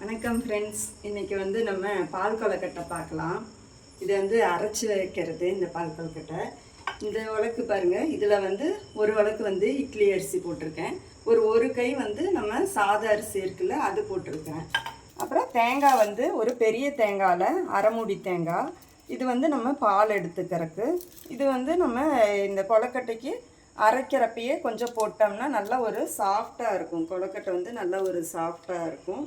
வணக்கம் ஃப்ரெண்ட்ஸ் இன்றைக்கி வந்து நம்ம பால் கொலக்கட்டை பார்க்கலாம். இது வந்து அரைச்சி வைக்கிறது இந்த பால் கொலக்கட்டை இந்த உலக்கு பாருங்க இதில் வந்து ஒரு உலக்கு வந்து இட்லி அரிசி போட்டிருக்கேன். ஒரு ஒரு கை வந்து நம்ம சாத அரிசி இருக்குல்ல அது போட்டிருக்கேன். அப்புறம் தேங்காய் வந்து ஒரு பெரிய தேங்காயில் அரைமுடி தேங்காய். இது வந்து நம்ம பால் எடுத்துக்கிறதுக்கு இது வந்து நம்ம இந்த கொலக்கட்டைக்கு அரைக்கிறப்பயே கொஞ்சம் போட்டோம்னா நல்லா ஒரு சாஃப்டாக இருக்கும். கொலக்கட்டை வந்து நல்லா ஒரு சாஃப்டாக இருக்கும்.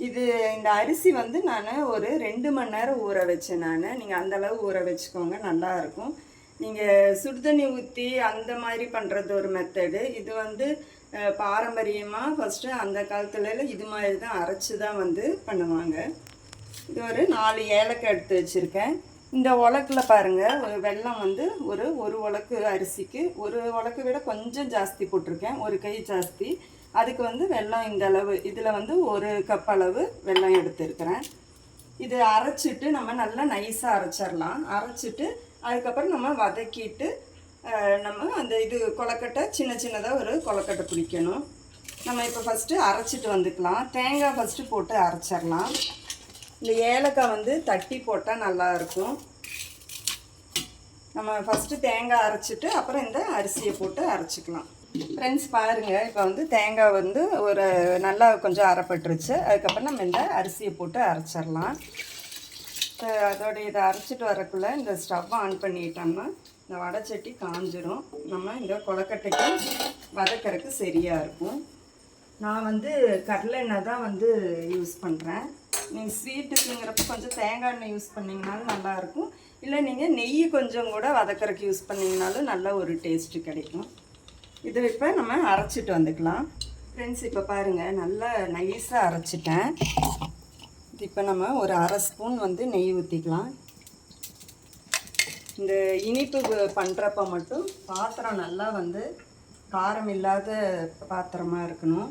இது இந்த அரிசி வந்து நான் ஒரு ரெண்டு மணி நேரம் ஊற வச்சேன் நான். நீங்கள் அந்தளவு ஊற வச்சுக்கோங்க நல்லா இருக்கும். நீங்கள் சுடுதண்ணி ஊற்றி அந்த மாதிரி பண்ணுறது ஒரு மெத்தடு இது வந்து பாரம்பரியமாக ஃபஸ்ட்டு அந்த காலத்துல இது மாதிரி தான் அரைச்சி தான் வந்து பண்ணுவாங்க. இது ஒரு நாலு ஏலக்காய் எடுத்து வச்சுருக்கேன். இந்த உலக்கில் பாருங்கள் ஒரு வெல்லம் வந்து ஒரு ஒரு உலக்கு அரிசிக்கு ஒரு உலக்கு விட கொஞ்சம் ஜாஸ்தி போட்டிருக்கேன். ஒரு கை ஜாஸ்தி. அதுக்கு வந்து வெல்லம் இந்த அளவு. இதில் வந்து ஒரு கப் அளவு வெல்லம் எடுத்துருக்கிறேன். இது அரைச்சிட்டு நம்ம நல்லா நைஸாக அரைச்சிடலாம். அரைச்சிட்டு அதுக்கப்புறம் நம்ம வதக்கிட்டு நம்ம அந்த இது கொலக்கட்டை சின்ன சின்னதாக ஒரு கொலக்கட்டை பிடிக்கணும். நம்ம இப்போ ஃபஸ்ட்டு அரைச்சிட்டு வந்துக்கலாம். தேங்காய் ஃபஸ்ட்டு போட்டு அரைச்சிடலாம். இந்த ஏலக்காய் வந்து தட்டி போட்டால் நல்லாயிருக்கும் நம்ம ஃபஸ்ட்டு தேங்காய் அரைச்சிட்டு அப்புறம் இந்த அரிசியை போட்டு அரைச்சிக்கலாம். ஃப்ரெண்ட்ஸ் பாருங்கள் இப்போ வந்து தேங்காய் வந்து ஒரு நல்லா கொஞ்சம் அரைப்பட்டுருச்சு. அதுக்கப்புறம் நம்ம இந்த அரிசியை போட்டு அரைச்சிடலாம். இப்போ இதை அரைச்சிட்டு வரக்குள்ளே இந்த ஸ்டவ் ஆன் பண்ணிட்டோம்னா இந்த வடைச்சட்டி காஞ்சிரும். நம்ம இந்த கொலக்கட்டைக்கு வதக்கறதுக்கு சரியாக இருக்கும். நான் வந்து கடலை எண்ணெய் தான் வந்து யூஸ் பண்ணுறேன் நீங்கள் ஸ்வீட்டுக்குங்கிறப்ப கொஞ்சம் தேங்காய் எண்ணெய் யூஸ் பண்ணிங்கனாலும் நல்லாயிருக்கும் இல்லை நீங்கள் நெய் கொஞ்சம் கூட வதக்கறதுக்கு யூஸ் பண்ணிங்கனாலும் நல்ல ஒரு டேஸ்ட்டு கிடைக்கும். இது இப்போ நம்ம அரைச்சிட்டு வந்துக்கலாம். ஃப்ரெண்ட்ஸ் இப்போ பாருங்கள் நல்லா நைஸாக அரைச்சிட்டேன். இது இப்போ நம்ம ஒரு அரை ஸ்பூன் வந்து நெய் ஊற்றிக்கலாம் இந்த இனிப்பு பண்ணுறப்ப மட்டும் பாத்திரம் நல்லா வந்து காரம் இல்லாத பாத்திரமாக இருக்கணும்.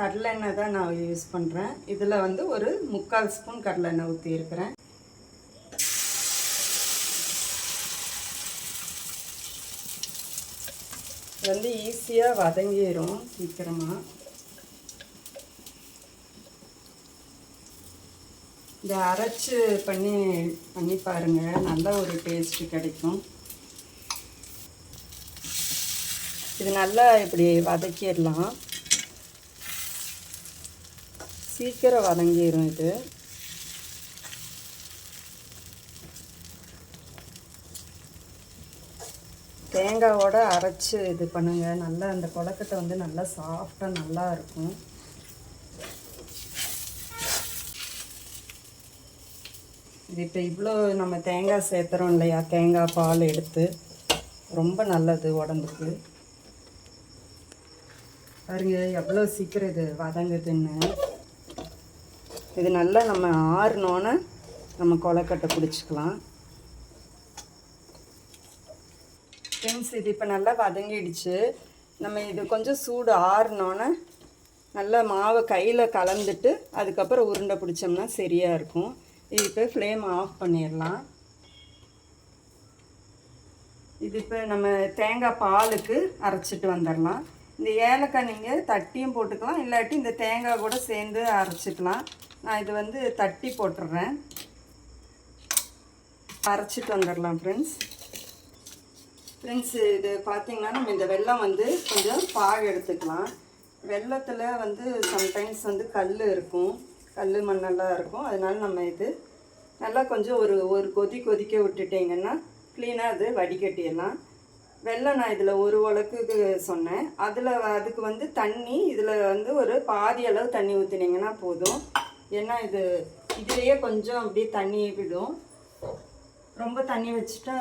கடலெண்ணெய் தான் நான் யூஸ் பண்ணுறேன் இதில் வந்து ஒரு முக்கால் ஸ்பூன் கடலெண்ணெய் ஊற்றியிருக்கிறேன் வந்து ஈஸியாக வதங்கிடும் சீக்கிரமாக இந்த அரைச்சு பண்ணி பண்ணி பாருங்க. நல்ல ஒரு டேஸ்ட்டு கிடைக்கும். இது நல்லா இப்படி வதக்கிடலாம். சீக்கிரம் வதங்கிடும் இது. தேங்காவோடு அரைச்சு இது பண்ணுங்கள் நல்லா அந்த கொலக்கட்டை வந்து நல்லா சாஃப்டாக நல்லா இருக்கும். இது இப்போ இவ்வளோ நம்ம தேங்காய் சேர்த்துறோம் இல்லையா? தேங்காய் பால் எடுத்து. ரொம்ப நல்லது உடம்புக்கு. பாருங்க எவ்வளோ சீக்கிரம் இது வதங்குதுன்னு. இது நல்லா நம்ம ஆறுனோன்னே நம்ம கொலக்கட்டை பிடிச்சிக்கலாம். ஃப்ரெண்ட்ஸ் இது இப்போ நல்லா வதங்கிடுச்சு. நம்ம இது கொஞ்சம் சூடு ஆறுனோன்னே நல்லா மாவை கையில் கலந்துட்டு அதுக்கப்புறம் உருண்டை பிடிச்சோம்னா சரியாக இருக்கும். இது இப்போ ஃப்ளேம் ஆஃப் பண்ணிடலாம். இது இப்போ நம்ம தேங்காய் பாலுக்கு அரைச்சிட்டு வந்துடலாம். இந்த ஏலக்காய் நீங்கள் தட்டியும் போட்டுக்கலாம் இல்லாட்டி இந்த தேங்காய் கூட சேர்ந்து அரைச்சிக்கலாம். நான் இது வந்து தட்டி போட்டுடுறேன் அரைச்சிட்டு வந்துடலாம் ஃப்ரெண்ட்ஸ் ஃப்ரெண்ட்ஸ் இது பார்த்தீங்கன்னா நம்ம இந்த வெள்ளம் வந்து கொஞ்சம் பாகு எடுத்துக்கலாம். வெள்ளத்தில் வந்து சம்டைம்ஸ் வந்து கல் இருக்கும். கல் மண்ணெல்லாம் இருக்கும். அதனால நம்ம இது நல்லா கொஞ்சம் ஒரு ஒரு கொதி கொதிக்க விட்டுட்டிங்கன்னா க்ளீனாக அது வடிகட்டிடலாம். வெள்ளம் நான் இதில் ஒரு உலக்குக்கு சொன்னேன். அதில் அதுக்கு வந்து தண்ணி இதில் வந்து ஒரு பாதி அளவு தண்ணி ஊற்றினீங்கன்னா போதும். ஏன்னா இது இதுலேயே கொஞ்சம் அப்படியே தண்ணி விடும். ரொம்ப தண்ணி வச்சுட்டா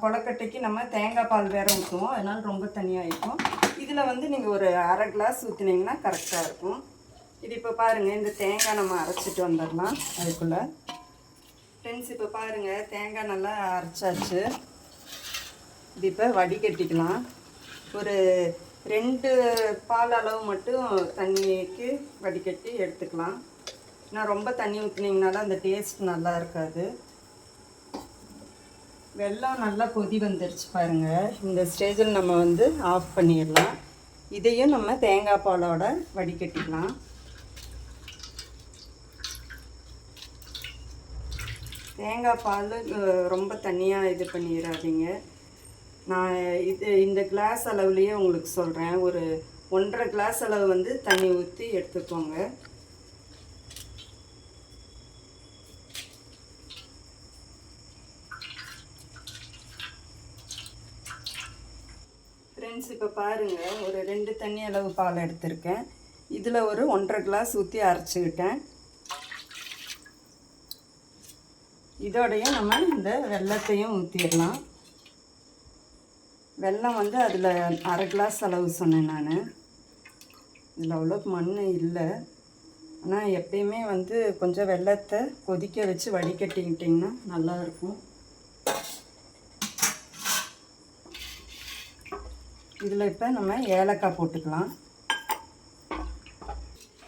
கொலக்கட்டைக்கு நம்ம தேங்காய் பால் வேற ஊற்றுவோம் அதனால் ரொம்ப தண்ணியாகிக்கும் இதில் வந்து நீங்கள் ஒரு அரை கிளாஸ் ஊற்றினீங்கன்னா கரெக்டாக இருக்கும். இது இப்போ பாருங்கள் இந்த தேங்காய் நம்ம அரைச்சிட்டு வந்துடலாம். அதுக்குள்ளே. ஃப்ரெண்ட்ஸ் இப்போ பாருங்கள் தேங்காய் நல்லா அரைச்சாச்சு. இது இப்போ வடிகட்டிக்கலாம். ஒரு ரெண்டு பால் அளவு மட்டும் தண்ணிக்கு வடிகட்டி எடுத்துக்கலாம். நான் ரொம்ப தண்ணி ஊற்றுனீங்கனால அந்த டேஸ்ட் நல்லா இருக்காது. வெள்ளம் நல்லா கொதி வந்துருச்சு பாருங்கள் இந்த ஸ்டேஜில் நம்ம வந்து ஆஃப் பண்ணிடலாம். இதையும் நம்ம தேங்காய் பாலோட வடிகட்டிக்கலாம். தேங்காய் பால் ரொம்ப தண்ணியாக இது பண்ணிடாதீங்க. நான் இது இந்த கிளாஸ் அளவுலேயே உங்களுக்கு சொல்கிறேன் ஒரு ஒன்றரை கிளாஸ் அளவு வந்து தண்ணி ஊற்றி எடுத்துக்கோங்க. பாருங்கள் ஒரு ரெண்டு தண்ணி அளவு பால் எடுத்திருக்கேன். இதில் ஒரு ஒன்றரை கிளாஸ் ஊற்றி அரைச்சிக்கிட்டேன். இதோடைய நம்ம இந்த வெல்லத்தையும் ஊற்றிடலாம் வெல்லம் வந்து அதில் அரை கிளாஸ் அளவு சொன்னேன் நான். இதில் அவ்வளோக்கு மண் இல்லை. ஆனால் எப்பயுமே வந்து கொஞ்சம் வெள்ளத்தை கொதிக்க வச்சு வடிகட்டிக்கிட்டிங்கன்னா நல்லாயிருக்கும் இதில் இப்போ நம்ம ஏலக்காய் போட்டுக்கலாம்.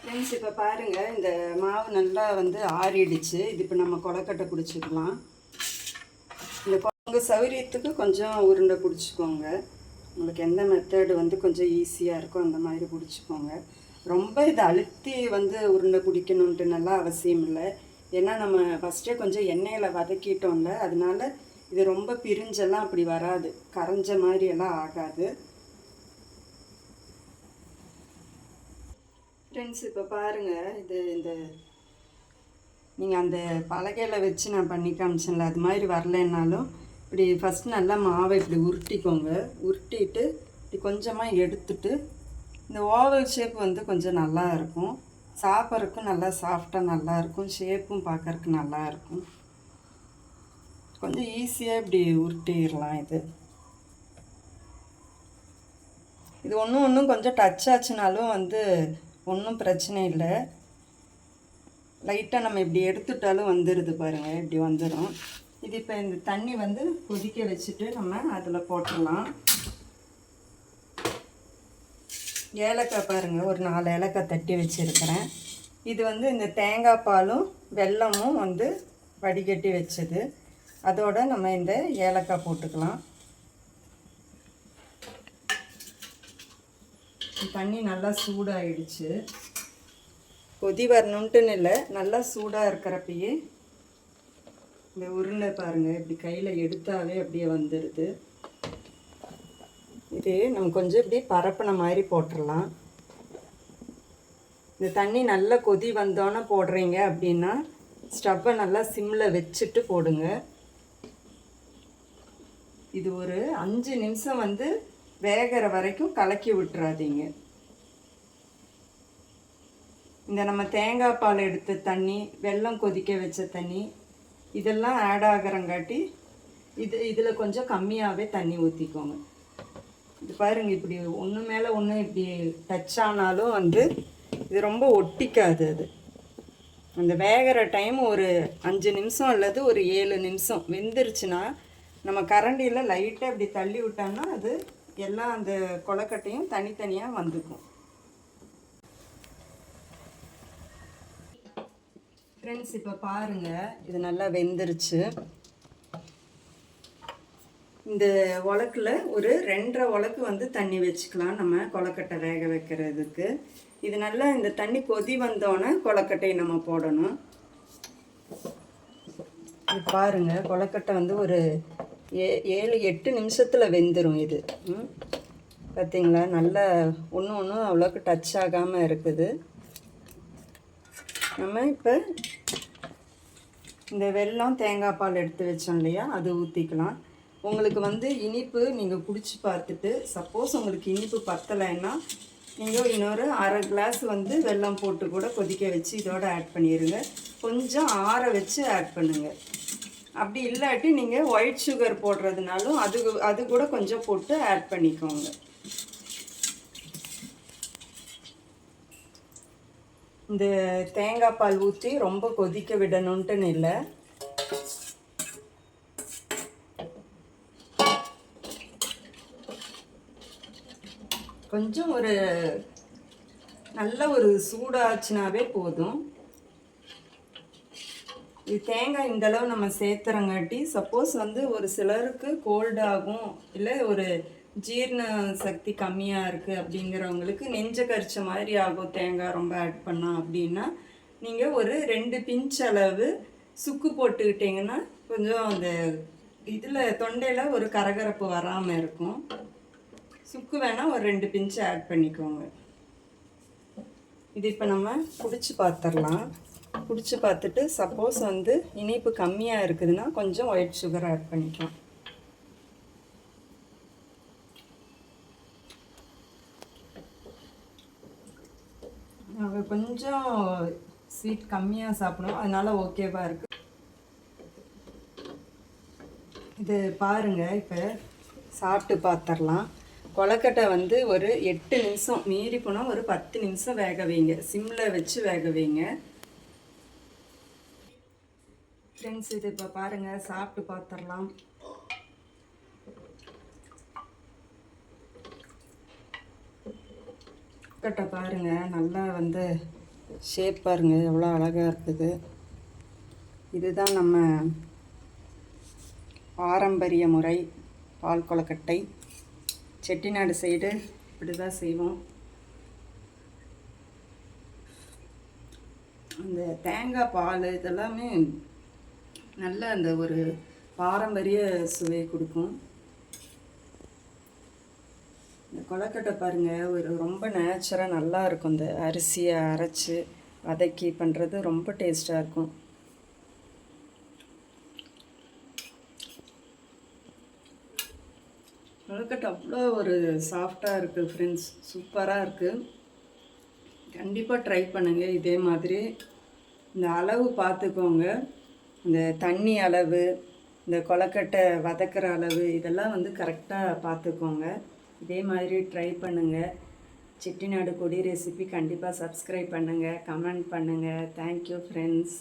ஃப்ரெண்ட்ஸ் இப்போ பாருங்கள் இந்த மாவு நல்லா வந்து ஆறிடுச்சு. இது இப்போ நம்ம கொலக்கட்டை பிடிச்சிக்கலாம் இந்த உங்கள் சௌரியத்துக்கு கொஞ்சம் உருண்டை பிடிச்சிக்கோங்க உங்களுக்கு எந்த மெத்தடு வந்து கொஞ்சம் ஈஸியாக இருக்கோ அந்த மாதிரி பிடிச்சிக்கோங்க ரொம்ப இதை அழுத்தி வந்து உருண்டை பிடிக்கணுன்ட்டு நல்லா அவசியம் இல்லை. ஏன்னா நம்ம ஃபஸ்ட்டே கொஞ்சம் எண்ணெயில் வதக்கிட்டோம்ல அதனால இது ரொம்ப பிரிஞ்செல்லாம் அப்படி வராது. கரைஞ்ச மாதிரி எல்லாம் ஆகாது. ஃப்ரெண்ட்ஸ் இப்போ பாருங்கள் இது இந்த நீங்கள் அந்த பலகையில் வச்சு நான் பண்ணி காமிச்சேன்ல அது மாதிரி வரலைன்னாலும் இப்படி ஃபஸ்ட் நல்லா மாவை இப்படி உருட்டிக்கோங்க. உருட்டிட்டு இப்படி கொஞ்சமாக எடுத்துட்டு இந்த ஓவல் ஷேப் வந்து கொஞ்சம் நல்லா இருக்கும். சாப்பிட்றதுக்கும் நல்லா சாஃப்டாக நல்லா இருக்கும். ஷேப்பும் பார்க்கறதுக்கு நல்லா இருக்கும். கொஞ்சம் ஈஸியாக இப்படி உருட்டிடலாம் இது. இது ஒன்றும் ஒன்றும் கொஞ்சம் டச் ஆச்சுனாலும் வந்து ஒன்றும் பிரச்சனை இல்லை. லைட்டாக நம்ம இப்படி எடுத்துட்டாலும் வந்துடுது பாருங்கள் இப்படி வந்துடும் இது இப்போ இந்த தண்ணி வந்து கொதிக்க வச்சுட்டு நம்ம அதில் போட்டுடலாம். ஏலக்காய் பாருங்கள் ஒரு நாலு ஏலக்காய் தட்டி வச்சுருக்கிறேன். இது வந்து இந்த தேங்காய் பாலும் வெல்லமும் வந்து வடிகட்டி வச்சது. அதோடு நம்ம இந்த ஏலக்காய் போட்டுக்கலாம். தண்ணி நல்லா சூடாயிடுச்சு. கொதி வரணுன்ட்டுன்னு இல்லை நல்லா சூடாக இருக்கிறப்பயே இந்த உருண்டை பாருங்கள் இப்படி கையில் எடுத்தாவே அப்படியே வந்துடுது இது நம்ம கொஞ்சம் இப்படி பரப்பின மாதிரி போட்டுடலாம் இந்த தண்ணி நல்லா கொதி வந்தோன்னே போடுறீங்க அப்படின்னா ஸ்டவ்வை நல்லா சிம்மில் வச்சுட்டு போடுங்க. இது ஒரு அஞ்சு நிமிஷம் வந்து வேகிற வரைக்கும் கலக்கி விட்டுறாதீங்க. இந்த நம்ம தேங்காய் பால் எடுத்த தண்ணி வெல்லம் கொதிக்க வச்ச தண்ணி இதெல்லாம் ஆட் ஆகிறங்காட்டி இது இதில் கொஞ்சம் கம்மியாகவே தண்ணி ஊற்றிக்கோங்க இது பாருங்க இப்படி ஒன்று மேலே ஒன்று இப்படி டச் ஆனாலும் வந்து இது ரொம்ப ஒட்டிக்காது அது. அந்த வேகிற டைம் ஒரு அஞ்சு நிமிஷம் அல்லது ஒரு ஏழு நிமிஷம். வெந்துருச்சுன்னா நம்ம கரண்டியில் லைட்டாக இப்படி தள்ளி விட்டோம்னா அது எல்லாம் அந்த கொலக்கட்டையும் தனித்தனியாக வந்துக்கும். ஃப்ரெண்ட்ஸ் இப்போ பாருங்கள் இது நல்லா வெந்துருச்சு. இந்த உலக்கில் ஒரு ரெண்டரை உலக்கு வந்து தண்ணி வச்சுக்கலாம் நம்ம கொலக்கட்டை வேக வைக்கிறதுக்கு. இது நல்லா இந்த தண்ணி கொதி வந்தோடனே கொலக்கட்டையை நம்ம போடணும். இது கொலக்கட்டை வந்து ஒரு ஏ ஏழு எட்டு நிமிஷத்தில் வெந்துடும் இது. ம். பார்த்தீங்களா நல்லா ஒன்று ஒன்றும் அவ்வளோக்கு டச் ஆகாமல் இருக்குது. நம்ம இப்போ இந்த வெல்லம் தேங்காய் பால் எடுத்து வச்சோம் இல்லையா? அது ஊற்றிக்கலாம் உங்களுக்கு வந்து இனிப்பு நீங்கள் குடிச்சு பார்த்துட்டு சப்போஸ் உங்களுக்கு இனிப்பு பத்தலைன்னா நீங்கள் இன்னொரு அரை கிளாஸ் வந்து வெல்லம் போட்டு கூட கொதிக்க வச்சு இதோட ஆட் பண்ணிடுங்க கொஞ்சம் ஆற வச்சு ஆட் பண்ணுங்கள் அப்படி இல்லாட்டி நீங்கள் ஒயிட் சுகர் போடுறதுனாலும் அது அது கூட கொஞ்சம் போட்டு ஆட் பண்ணிக்கோங்க. இந்த தேங்காய் பால் ஊற்றி ரொம்ப கொதிக்க விடணுன்ட்டுன்னு இல்லை. கொஞ்சம் ஒரு நல்ல ஒரு சூடாச்சுனாவே போதும். இது தேங்காய் இந்த அளவு நம்ம சேர்த்துறங்காட்டி சப்போஸ் வந்து ஒரு சிலருக்கு கோல்டு ஆகும் இல்லை ஒரு ஜீரண சக்தி கம்மியாக இருக்குது அப்படிங்கிறவங்களுக்கு நெஞ்ச கரிச்ச மாதிரி ஆகும் தேங்காய் ரொம்ப ஆட் பண்ணால் அப்படின்னா நீங்கள் ஒரு ரெண்டு பிஞ்ச் அளவு சுக்கு போட்டுக்கிட்டிங்கன்னா கொஞ்சம் அந்த இதில் தொண்டையில் ஒரு கரகரப்பு வராமல் இருக்கும். சுக்கு வேணால் ஒரு ரெண்டு பிஞ்சு ஆட் பண்ணிக்கோங்க. இது இப்போ நம்ம பிடிச்சி பார்த்துடலாம் குடிச்சு பார்த்துட்டு சப்போஸ் வந்து இனிப்பு கம்மியாக இருக்குதுன்னா கொஞ்சம் ஒயிட் சுகர் ஆட் பண்ணிக்கலாம். நாங்கள் கொஞ்சம் ஸ்வீட் கம்மியாக சாப்பிடுவோம். அதனால ஓகேவாக இருக்கு. இது பாருங்கள் இப்போ சாப்பிட்டு பார்த்துடலாம் கொலக்கட்டை வந்து ஒரு எட்டு நிமிஷம் மீறி போனால் ஒரு பத்து நிமிஷம் வேக வைங்க. சிம்மில் வச்சு வேக வைங்க. ஃப்ரெண்ட்ஸ் இது இப்போ பாருங்கள் சாப்பிட்டு பார்த்துடலாம் கொலக்கட்டை பாருங்கள் நல்லா வந்து ஷேப் பாருங்கள் எவ்வளோ அழகாக இருக்குது. இதுதான் நம்ம பாரம்பரிய முறை பால் கொலக்கட்டை செட்டிநாடு சைடு இப்படி தான் செய்வோம். அந்த தேங்காய் பால் இதெல்லாமே நல்ல அந்த ஒரு பாரம்பரிய சுவை கொடுக்கும். இந்த கொலக்கட்டை பாருங்க ஒரு ரொம்ப நேச்சராக நல்லா இருக்கும். இந்த அரிசியை அரைச்சி வதக்கி பண்ணுறது ரொம்ப டேஸ்ட்டாக இருக்கும். கொலக்கட்டை அவ்வளோ ஒரு சாஃப்டாக இருக்குது ஃப்ரெண்ட்ஸ் சூப்பராக இருக்குது கண்டிப்பாக ட்ரை பண்ணுங்கள் இதே மாதிரி இந்த அளவு பார்த்துக்கோங்க. இந்த தண்ணி அளவு இந்த கொலக்கட்டை வதக்கிற அளவு இதெல்லாம் வந்து கரெக்டாக பார்த்துக்கோங்க. இதே மாதிரி ட்ரை பண்ணுங்கள் செட்டிநாடு கொடி ரெசிபி கண்டிப்பாக சப்ஸ்கிரைப் பண்ணுங்கள் கமெண்ட் பண்ணுங்கள் தேங்க்யூ ஃப்ரெண்ட்ஸ்